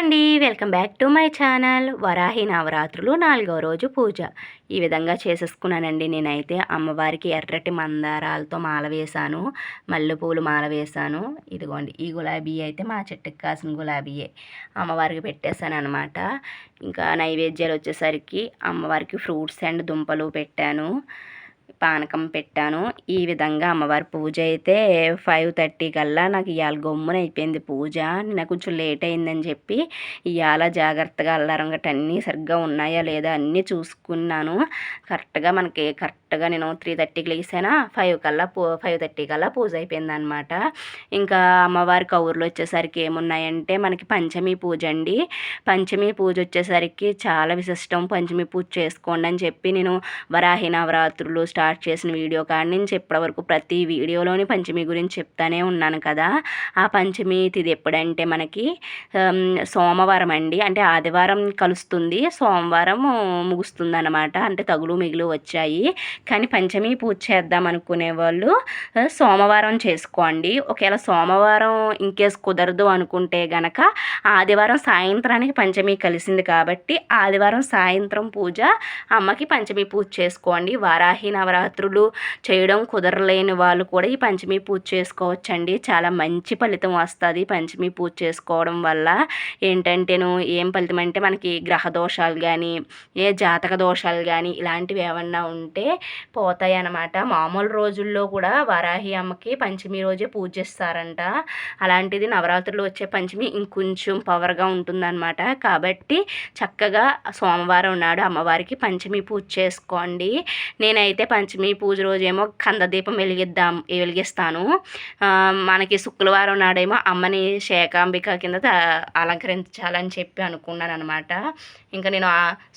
అండి. Welcome back to my channel. Varahi నవరాత్రులు నాలుగవ రోజు పూజ. ఈ విధంగా చేసేసుకున్నానండి నేనైతే. అమ్మవారికి ఎర్రటి మందారాలతో మాల వేశాను. మల్లెపూలు మాల వేశాను. ఇదిగోండి ఈ గులాబీ అయితే మా చెట్టుకి కాసిన గులాబీయే. అమ్మవారికి పెట్టేశాను అనమాట ఇంకా నైవేద్యాలు వచ్చేసరికి అమ్మవారికి ఫ్రూట్స్ అండ్ దుంపలు పెట్టాను. పానకం పెట్టాను. ఈ విధంగా అమ్మవారి పూజ అయితే ఫైవ్ థర్టీ కల్లా నాకు ఇవాళ గమ్మున అయిపోయింది పూజ. నిన్న కొంచెం లేట్ అయిందని చెప్పి ఇవాళ జాగ్రత్తగా అల్లారం గట్ట అన్నీ సరిగ్గా ఉన్నాయా లేదా అన్నీ చూసుకున్నాను. కరెక్ట్గా మనకి కరెక్ట్గా నేను త్రీ థర్టీకి లేసానా. ఫైవ్ కల్లా పూ ఫైవ్ థర్టీ కల్లా పూజ అయిపోయింది అనమాట ఇంకా అమ్మవారి కౌరులు వచ్చేసరికి ఏమున్నాయంటే మనకి పంచమి పూజ అండి. పంచమి పూజ వచ్చేసరికి చాలా విశిష్టం. పంచమి పూజ చేసుకోండి అని చెప్పి నేను వరాహి నవరాత్రులు స్టార్ట్ స్టార్ట్ చేసిన వీడియో కాడి నుంచి ఇప్పటివరకు ప్రతి వీడియోలోని పంచమి గురించి చెప్తానే ఉన్నాను కదా. ఆ పంచమి తిది ఎప్పుడంటే మనకి సోమవారం అండి. అంటే ఆదివారం కలుస్తుంది సోమవారం ముగుస్తుంది అనమాట అంటే తగులు మిగులు వచ్చాయి. కానీ పంచమి పూజ చేద్దాం అనుకునే వాళ్ళు సోమవారం చేసుకోండి. ఒకవేళ సోమవారం ఇంకేస్ కుదరదు అనుకుంటే గనక ఆదివారం సాయంత్రానికి పంచమి కలిసింది కాబట్టి ఆదివారం సాయంత్రం పూజ అమ్మకి పంచమి పూజ చేసుకోండి. వారాహి నవరా నవరాత్రులు చేయడం కుదరలేని వాళ్ళు కూడా ఈ పంచమి పూజ చేసుకోవచ్చండి. చాలా మంచి ఫలితం వస్తుంది పంచమి పూజ చేసుకోవడం వల్ల. ఏంటంటేను ఏం ఫలితం అంటే మనకి గ్రహ దోషాలు కానీ ఏ జాతక దోషాలు కానీ ఇలాంటివి ఏమన్నా ఉంటే పోతాయి అన్నమాట మామూలు రోజుల్లో కూడా వారాహి అమ్మకి పంచమి రోజే పూజిస్తారంట అలాంటిది నవరాత్రులు వచ్చే పంచమి ఇంకొంచెం పవర్గా ఉంటుందన్నమాట. కాబట్టి చక్కగా సోమవారం నాడు అమ్మవారికి పంచమి పూజ చేసుకోండి. నేనైతే పంచ పంచమి పూజ రోజేమో కందదీపం వెలిగిద్దాం వెలిగిస్తాను. మనకి శుక్రవారం నాడేమో అమ్మని శేఖాంబిక కింద అలంకరించాలని చెప్పి అనుకున్నాను అనమాట ఇంకా నేను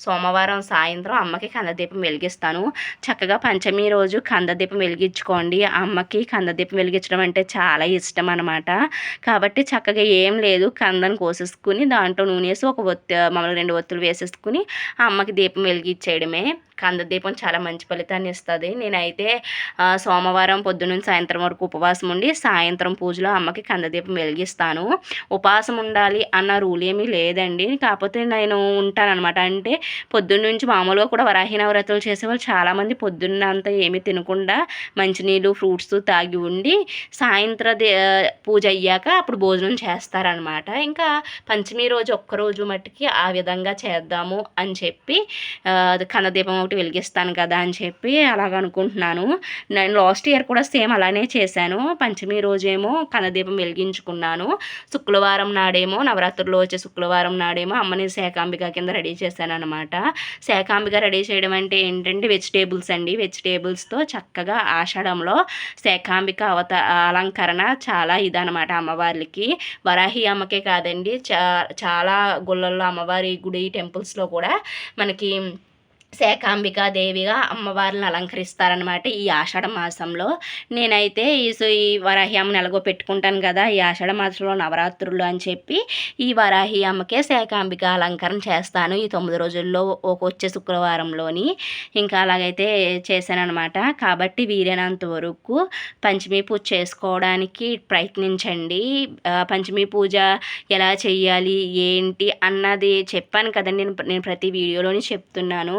సోమవారం సాయంత్రం అమ్మకి కందదీపం వెలిగిస్తాను. చక్కగా పంచమి రోజు కందదీపం వెలిగించుకోండి. అమ్మకి కందదీపం వెలిగించడం అంటే చాలా ఇష్టం అనమాట కాబట్టి చక్కగా ఏం లేదు కందని కోసేసుకుని దాంట్లో నూనె వేసి ఒక ఒత్తి మమ్మల్ని రెండు ఒత్తులు వేసేసుకుని అమ్మకి దీపం వెలిగించేయడమే. కంద దీపం చాలా మంచి ఫలితాన్ని ఇస్తుంది. నేనైతే సోమవారం పొద్దున్న సాయంత్రం వరకు ఉపవాసం ఉండి సాయంత్రం పూజలో అమ్మకి కందదీపం వెలిగిస్తాను. ఉపవాసం ఉండాలి అన్న రూల్ ఏమీ లేదండి. కాకపోతే నేను ఉంటానన్నమాట. అంటే పొద్దున్న నుంచి మామూలుగా కూడా వరాహి నవరాత్రులు చేసేవాళ్ళు చాలామంది పొద్దున్న అంతా ఏమీ తినకుండా మంచినీళ్ళు ఫ్రూట్స్ తాగి ఉండి సాయంత్ర పూజ అయ్యాక అప్పుడు భోజనం చేస్తారనమాట ఇంకా పంచమి రోజు ఒక్కరోజు మట్టుకి ఆ విధంగా చేద్దాము అని చెప్పి కన్నదీపం ఒకటి వెలిగిస్తాను కదా అని చెప్పి అలా బాగా అనుకుంటున్నాను. నేను లాస్ట్ ఇయర్ కూడా సేమ్ అలానే చేశాను. పంచమి రోజేమో కనదీపం వెలిగించుకున్నాను. శుక్రవారం నాడేమో నవరాత్రుల్లో వచ్చే శుక్రవారం నాడేమో అమ్మని శాకాంబిక కింద రెడీ చేశాను అనమాట శాకాంబిక రెడీ చేయడం అంటే ఏంటంటే వెజిటేబుల్స్ అండి. వెజిటేబుల్స్తో చక్కగా ఆషాఢంలో శాకాంబిక అవత అలంకరణ చాలా ఇదనమాట అమ్మవారికి వరాహి అమ్మకే కాదండి చా చాలా గుళ్ళల్లో అమ్మవారి గుడి టెంపుల్స్లో కూడా మనకి దేవిగా అమ్మవారిని అలంకరిస్తారనమాట ఈ ఆషాఢ మాసంలో. నేనైతే ఈ ఈ వరాహి అమ్మని ఎలాగో పెట్టుకుంటాను కదా ఈ ఆషాఢ మాసంలో నవరాత్రులు అని చెప్పి ఈ వరాహి అమ్మకే శాకాంబిక అలంకరణ చేస్తాను. ఈ తొమ్మిది రోజుల్లో ఒక వచ్చే శుక్రవారంలోని ఇంకా అలాగైతే చేశానమాట కాబట్టి వీలైనంత వరకు పంచమి పూజ చేసుకోవడానికి ప్రయత్నించండి. పంచమి పూజ ఎలా చేయాలి ఏంటి అన్నది చెప్పాను కదండి. నేను నేను ప్రతి వీడియోలోని చెప్తున్నాను.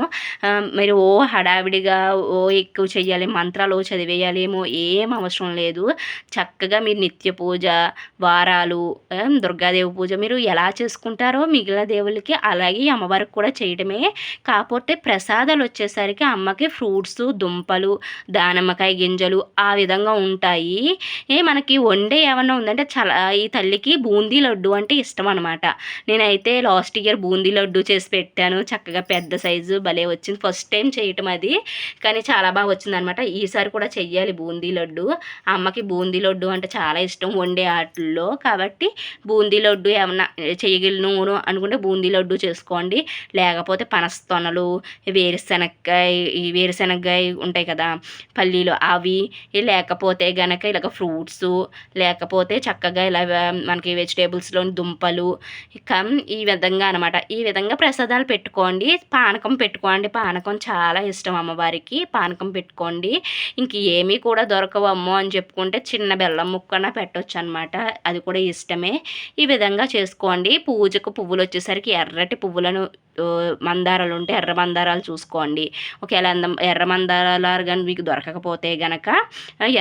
మీరు ఓ హడావిడిగా ఓ ఎక్కువ చేయాలి మంత్రాలు చదివేయాలేమో ఏం అవసరం లేదు. చక్కగా మీరు నిత్య పూజ వారాలు దుర్గాదేవి పూజ మీరు ఎలా చేసుకుంటారో మిగిలిన దేవుళ్ళకి అలాగే అమ్మవారికి కూడా చేయడమే కాకపోతే ప్రసాదాలు వచ్చేసరికి అమ్మకి ఫ్రూట్స్ దుంపలు దానిమ్మకాయ గింజలు ఆ విధంగా ఉంటాయి. ఏ మనకి వండే ఏమన్నా ఉందంటే చాలా ఈ తల్లికి బూందీ లడ్డు అంటే ఇష్టం అనమాట నేనైతే లాస్ట్ ఇయర్ బూందీ లడ్డు చేసి పెట్టాను. చక్కగా పెద్ద సైజు భలే వచ్చింది. ఫస్ట్ టైం చేయటం అది. కానీ చాలా బాగా వచ్చింది అనమాట ఈసారి కూడా చెయ్యాలి బూందీ లడ్డు. అమ్మకి బూందీ లడ్డు అంటే చాలా ఇష్టం వండే ఆటల్లో. కాబట్టి బూందీ లడ్డు ఏమన్నా చేయగలను అనుకుంటే బూందీ లడ్డు చేసుకోండి. లేకపోతే పనస్తొనలు వేరుశనగకాయ ఈ వేరుశనగకాయ ఉంటాయి కదా పల్లీలు అవి. లేకపోతే గనక ఇలాగ ఫ్రూట్స్ లేకపోతే చక్కగా ఇలా మనకి వెజిటేబుల్స్లోని దుంపలు ఇక ఈ విధంగా అనమాట ఈ విధంగా ప్రసాదాలు పెట్టుకోండి. పానకం పెట్టుకోండి. పెట్టుకోండి. పానకం చాలా ఇష్టం అమ్మవారికి. పానకం పెట్టుకోండి. ఇంక ఏమీ కూడా దొరకవమ్మో అని చెప్పుకుంటే చిన్న బెల్లం ముక్కన పెట్టవచ్చు అనమాట అది కూడా ఇష్టమే. ఈ విధంగా చేసుకోండి. పూజకు పువ్వులు వచ్చేసరికి ఎర్రటి పువ్వులను మందారాలు ఉంటే ఎర్ర మందారాలు చూసుకోండి. ఒకవేళ ఎర్ర మందారాలు కానీ మీకు దొరకకపోతే గనక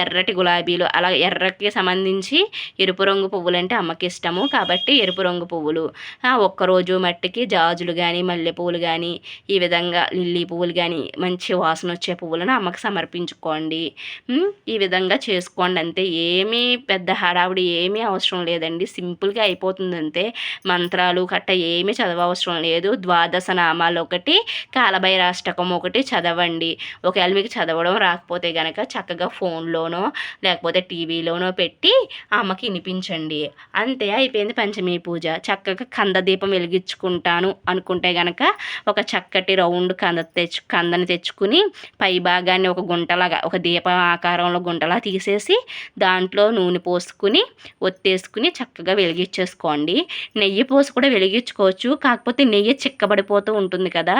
ఎర్రటి గులాబీలు అలా ఎర్రకి సంబంధించి ఎరుపు రంగు పువ్వులు అంటే అమ్మకి ఇష్టము. కాబట్టి ఎరుపు రంగు పువ్వులు ఒక్కరోజు మట్టికి జాజులు కానీ మల్లెపూలు కానీ ఈ విధంగా లిల్లీ పువ్వులు కానీ మంచి వాసన వచ్చే పువ్వులను అమ్మకి సమర్పించుకోండి. ఈ విధంగా చేసుకోండి అంతే. ఏమీ పెద్ద హడావుడి ఏమీ అవసరం లేదండి. సింపుల్గా అయిపోతుంది అంతే మంత్రాలు కట్ట ఏమీ చదవవసరం లేదు. ద్వాదశ నామాలు ఒకటి కాలభైరాష్టకం ఒకటి చదవండి. ఒకవేళ మీకు చదవడం రాకపోతే కనుక చక్కగా ఫోన్లోనో లేకపోతే టీవీలోనో పెట్టి అమ్మకి వినిపించండి. అంతే. అయిపోయింది పంచమి పూజ. చక్కగా కంద దీపం వెలిగించుకుంటాను అనుకుంటే గనక ఒక చక్కటి రౌండ్ కంద తెచ్చు కందని తెచ్చుకుని పై భాగాన్ని ఒక గుంటలాగా ఒక దీప ఆకారంలో గుంటలా తీసేసి దాంట్లో నూనె పోసుకుని ఒత్తేసుకుని చక్కగా వెలిగించేసుకోండి. నెయ్యి పోసి కూడా వెలిగించుకోవచ్చు. కాకపోతే నెయ్యి చిక్కబడిపోతూ ఉంటుంది కదా.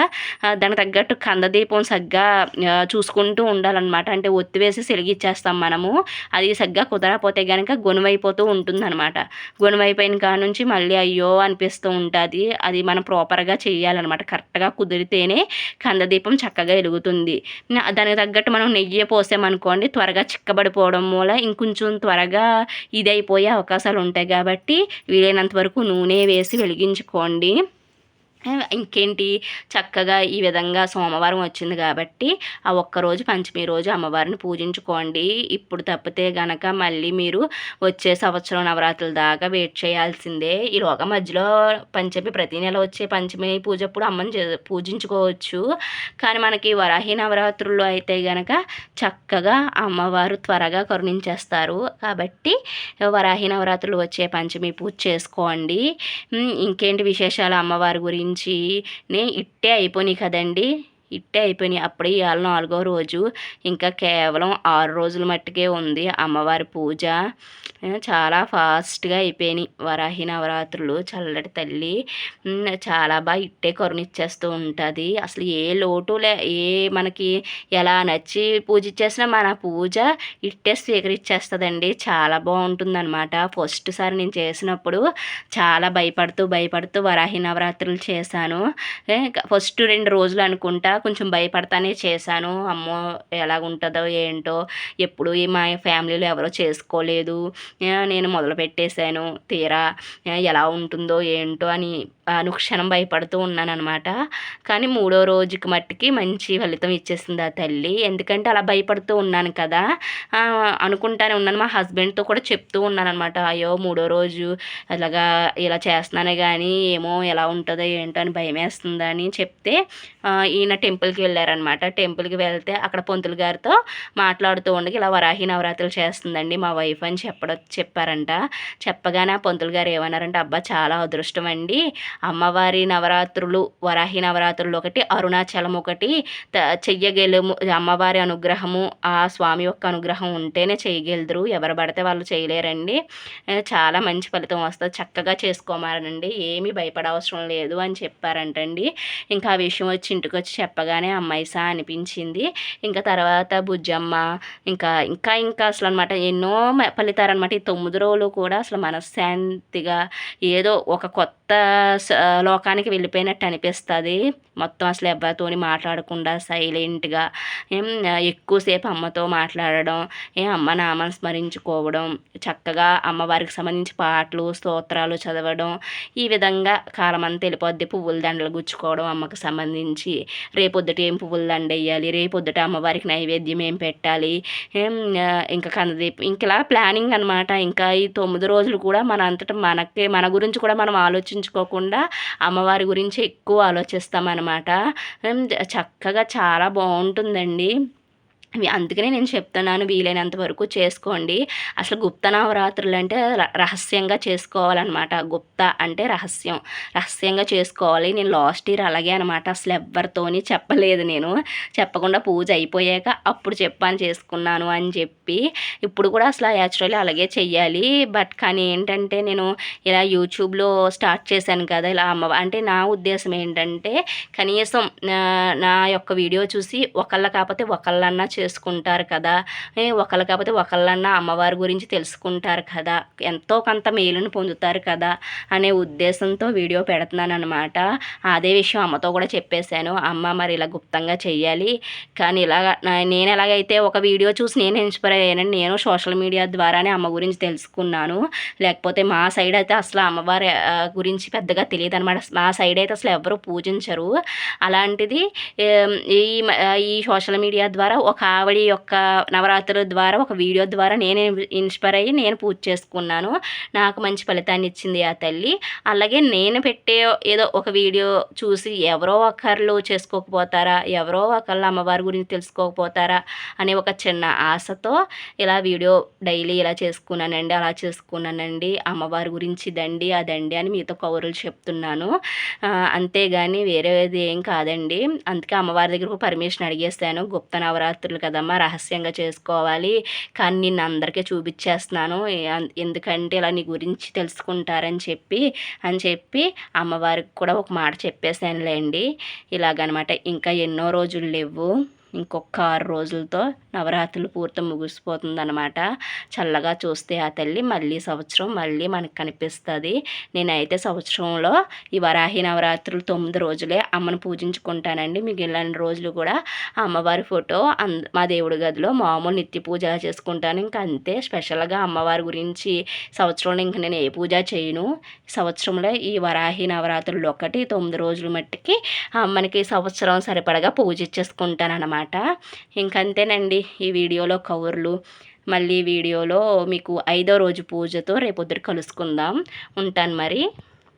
దానికి తగ్గట్టు కంద దీపం సగ్గా చూసుకుంటూ ఉండాలన్నమాట. అంటే ఒత్తి వేసి వెలిగించేస్తాం మనము. అది సగ్గా కుదరకపోతే కనుక గొనువైపోతూ ఉంటుందన్నమాట. గొనువైపోయిన కాడ నుంచి మళ్ళీ అయ్యో అనిపిస్తూ ఉంటుంది. అది మనం ప్రాపర్గా చేయాలన్నమాట కరెక్ట్గా కుదిరితేనే కందదీపం చక్కగా వెలుగుతుంది దానికి తగ్గట్టు మనం నెయ్యి పోసామనుకోండి త్వరగా చిక్కబడిపోవడం వల్ల ఇంకొంచెం త్వరగా ఇది అయిపోయే అవకాశాలు ఉంటాయి కాబట్టి వీలైనంత వరకు నూనె వేసి వెలిగించుకోండి. ఇంకేంటి? చక్కగా ఈ విధంగా సోమవారం వచ్చింది కాబట్టి ఆ ఒక్కరోజు పంచమి రోజు అమ్మవారిని పూజించుకోండి. ఇప్పుడు తప్పితే గనక మళ్ళీ మీరు వచ్చే సంవత్సరం నవరాత్రుల దాకా వెయిట్ చేయాల్సిందే. ఈ లోక మధ్యలో పంచమి ప్రతి నెల వచ్చే పంచమి పూజ అప్పుడు అమ్మని పూజించుకోవచ్చు. కానీ మనకి వరాహి నవరాత్రుల్లో అయితే గనక చక్కగా అమ్మవారు త్వరగా కరుణించేస్తారు. కాబట్టి వరాహి నవరాత్రులు వచ్చే పంచమి పూజ చేసుకోండి. ఇంకేంటి విశేషాలు అమ్మవారి గురించి? నుంచి నే ఇట్టే అయిపోయినాయి కదండి. ఇట్టే అయిపోయినాయి. అప్పుడే ఇవాళ నాలుగో రోజు ఇంకా కేవలం ఆరు రోజుల మట్టుకే ఉంది అమ్మవారి పూజ. చాలా ఫాస్ట్గా అయిపోయినాయి వరాహి నవరాత్రులు. చల్లటి తల్లి చాలా బాగా ఇట్టే కరుణిచ్చేస్తూ ఉంటుంది. అసలు ఏ లోటు లే ఏ మనకి ఎలా నచ్చి పూజ ఇచ్చేసినా మన పూజ ఇట్టే స్వీకరించేస్తుందండి చాలా బాగుంటుంది అనమాట ఫస్ట్ సారి నేను చేసినప్పుడు చాలా భయపడుతూ భయపడుతూ వరాహి నవరాత్రులు చేశాను. ఫస్ట్ రెండు రోజులు అనుకుంటా కొంచెం భయపడతానే చేశాను. అమ్మో ఎలాగుంటుందో ఏంటో ఎప్పుడు మా ఫ్యామిలీలో ఎవరో చేసుకోలేదు. నేను మొదలు పెట్టేశాను తీరా ఎలా ఉంటుందో ఏంటో అని అనుక్షణం భయపడుతూ ఉన్నాను అనమాట కానీ మూడో రోజుకి మట్టికి మంచి ఫలితం ఇచ్చేసింది ఆ తల్లి. ఎందుకంటే అలా భయపడుతూ ఉన్నాను కదా అనుకుంటానే ఉన్నాను. మా హస్బెండ్తో కూడా చెప్తూ ఉన్నాను అనమాట అయ్యో మూడో రోజు అలాగా ఇలా చేస్తున్నానే కానీ ఏమో ఎలా ఉంటుందో ఏంటో అని భయం వేస్తుందని చెప్తే ఈయన టెంపుల్కి వెళ్ళారనమాట టెంపుల్కి వెళ్తే అక్కడ పొంతులు గారితో మాట్లాడుతూ ఉండగా ఇలా వరాహి నవరాత్రులు చేస్తుందండి మా వైఫ్ అని చెప్పడ చెప్పారంట. చెప్పగానే ఆ పొంతులు గారు ఏమన్నారంటే అబ్బా చాలా అదృష్టం అండి. అమ్మవారి నవరాత్రులు వరాహి నవరాత్రులు ఒకటి అరుణాచలం ఒకటి చెయ్యగలము అమ్మవారి అనుగ్రహము ఆ స్వామి యొక్క అనుగ్రహం ఉంటేనే చేయగలరు ఎవరు పడితే వాళ్ళు చేయలేరండి. చాలా మంచి ఫలితం వస్తుంది. చక్కగా చేసుకోమారండి ఏమీ భయపడవసరం లేదు అని చెప్పారంటండి. ఇంకా ఆ విషయం వచ్చి ఇంటికి వచ్చి చెప్పగానే అమ్మాయిసా అనిపించింది. ఇంకా తర్వాత బుజ్జమ్మ ఇంకా ఇంకా ఇంకా అసలు అనమాట ఎన్నో ఫలితారనమాట ఈ తొమ్మిది రోజులు కూడా అసలు మనశ్శాంతిగా ఏదో ఒక కొత్త లోకానికి వెళ్ళిపోయినట్టు అనిపిస్తుంది. మొత్తం అసలు ఎవరితోని మాట్లాడకుండా సైలెంట్గా ఎక్కువసేపు అమ్మతో మాట్లాడడం ఏ అమ్మ నామం స్మరించుకోవడం చక్కగా అమ్మవారికి సంబంధించి పాటలు స్తోత్రాలు చదవడం ఈ విధంగా కాలమంతా వెళ్ళిపోద్ది. పువ్వుల దండలు గుచ్చుకోవడం అమ్మకు సంబంధించి రేపొద్దుట ఏం పువ్వులు దండేయాలి రేపొద్దుట అమ్మవారికి నైవేద్యం ఏం పెట్టాలి? ఇంకా కందదీపం ఇంకలా ప్లానింగ్ అనమాట ఇంకా ఈ తొమ్మిది రోజులు కూడా మన అంతటా మనకే మన గురించి కూడా మనం ఆలోచించుకోకుండా అమ్మవారి గురించి ఎక్కువ ఆలోచిస్తామన్నమాట. చక్కగా చాలా బాగుంటుందండి. అందుకనే నేను చెప్తున్నాను వీలైనంత వరకు చేసుకోండి. అసలు గుప్త నవరాత్రులు అంటే రహస్యంగా చేసుకోవాలన్నమాట. గుప్త అంటే రహస్యం. రహస్యంగా చేసుకోవాలి. నేను లాస్ట్ ఇయర్ అలాగే అనమాట అసలు ఎవరితోని చెప్పలేదు నేను. చెప్పకుండా పూజ అయిపోయాక అప్పుడు చెప్పాను చేసుకున్నాను అని చెప్పి. ఇప్పుడు కూడా అసలు యాక్చువల్లీ అలాగే చెయ్యాలి. బట్ కానీ ఏంటంటే నేను ఇలా యూట్యూబ్లో స్టార్ట్ చేశాను కదా ఇలా అమ్మ అంటే నా ఉద్దేశం ఏంటంటే కనీసం నా యొక్క వీడియో చూసి ఒకళ్ళ కాకపోతే ఒకళ్ళన్నా చేసుకుంటారు కదా. ఒకళ్ళు కాకపోతే ఒకళ్ళన్నా అమ్మవారి గురించి తెలుసుకుంటారు కదా. ఎంతో కొంత మేలును పొందుతారు కదా అనే ఉద్దేశంతో వీడియో పెడుతున్నాను అనమాట అదే విషయం అమ్మతో కూడా చెప్పేశాను. అమ్మ మరి ఇలా గుప్తంగా చెయ్యాలి. కానీ ఇలాగ నేను ఎలాగైతే ఒక వీడియో చూసి నేను ఇన్స్పైర్ అయ్యానని నేను సోషల్ మీడియా ద్వారానే అమ్మ గురించి తెలుసుకున్నాను. లేకపోతే మా సైడ్ అయితే అసలు అమ్మవారి గురించి పెద్దగా తెలియదు అనమాట మా సైడ్ అయితే అసలు ఎవరు పూజించరు. అలాంటిది ఈ ఈ సోషల్ మీడియా ద్వారా ఒక ఆవిడ యొక్క నవరాత్రుల ద్వారా ఒక వీడియో ద్వారా నేను ఇన్స్పైర్ అయ్యి నేను పూజ చేసుకున్నాను. నాకు మంచి ఫలితాన్ని ఇచ్చింది ఆ తల్లి. అలాగే నేను పెట్టే ఏదో ఒక వీడియో చూసి ఎవరో ఒకరు చేసుకోకపోతారా ఎవరో ఒకళ్ళు అమ్మవారి గురించి తెలుసుకోకపోతారా అనే ఒక చిన్న ఆశతో ఇలా వీడియో డైలీ ఇలా చేసుకున్నానండి అలా చేసుకున్నానండి. అమ్మవారి గురించి దండి అదండి అని మీతో కౌరులు చెప్తున్నాను. అంతేగాని వేరేది ఏం కాదండి. అందుకే అమ్మవారి దగ్గరకు పర్మిషన్ అడిగేస్తాను గుప్త నవరాత్రులు కదమ్మా రహస్యంగా చేసుకోవాలి. కానీ నిన్ను అందరికీ చూపించేస్తున్నాను. ఎందుకంటే ఇలా నీ గురించి తెలుసుకుంటారని చెప్పి అని చెప్పి అమ్మవారికి కూడా ఒక మాట చెప్పేశానులేండి. ఇలాగనమాట ఇంకా ఎన్నో రోజులు లేవు. ఇంకొక ఆరు రోజులతో నవరాత్రులు పూర్తి ముగిసిపోతుందనమాట చల్లగా చూస్తే ఆ తల్లి మళ్ళీ సంవత్సరం మళ్ళీ మనకు కనిపిస్తుంది. నేనైతే సంవత్సరంలో ఈ వరాహి నవరాత్రులు తొమ్మిది రోజులే అమ్మను పూజించుకుంటానండి. మిగిలిన రోజులు కూడా అమ్మవారి ఫోటో మా దేవుడి గదిలో మామూలు నిత్య పూజ చేసుకుంటాను. ఇంకా అంతే స్పెషల్గా అమ్మవారి గురించి సంవత్సరంలో ఇంక నేను ఏ పూజ చేయను. సంవత్సరంలో ఈ వరాహి నవరాత్రులు ఒకటి తొమ్మిది రోజులు మట్టికి అమ్మనికి సంవత్సరం సరిపడగా పూజ చేసుకుంటాను అనమాట ఇంకంతేనండి ఈ వీడియోలో కవర్లు మళ్ళీ వీడియోలో మీకు ఐదో రోజు పూజతో రేపొద్దురు కలుసుకుందాం. ఉంటాను మరి.